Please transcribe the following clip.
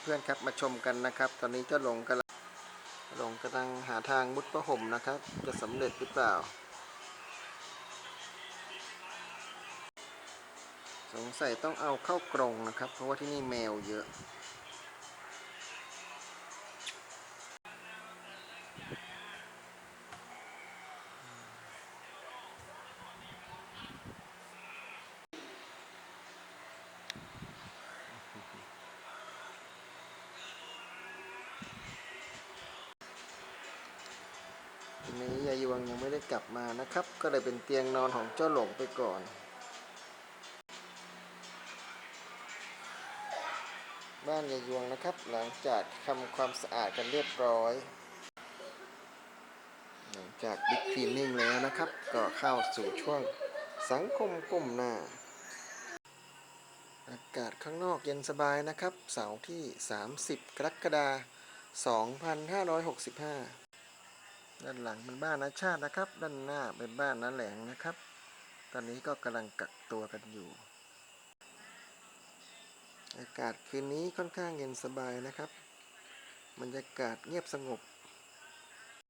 เพื่อนๆครับมาชมกันนะครับ ตอนนี้เจ้าหลงกำลังหลงกำลังหาทางมุดผ้าห่มนะครับ จะสำเร็จหรือเปล่า สงสัยต้องเอาเข้ากรงนะครับ เพราะว่าที่นี่แมวเยอะ นี้ยายวงยังไม่ได้กลับมานะครับ ก็เลยเป็นเตียงนอนของเจ้าหลงไปก่อน บ้านยายวงนะครับ หลังจากทำความสะอาดกันเรียบร้อย หลังจากบิ๊กคลีนนิ่งแล้วนะครับ ก็เข้าสู่ช่วงสังคมกลุ่มหน้า อากาศข้างนอกเย็นสบายนะครับ เสาร์ที่ 30 กรกฎาคม2565 ด้านหลังเป็นบ้านนาชาตินะครับ ด้านหน้าเป็นบ้านนาแหลงนะครับ ตอนนี้ก็กำลังกักตัวกันอยู่ อากาศคืนนี้ค่อนข้างเย็นสบายนะครับ บรรยากาศเงียบสงบ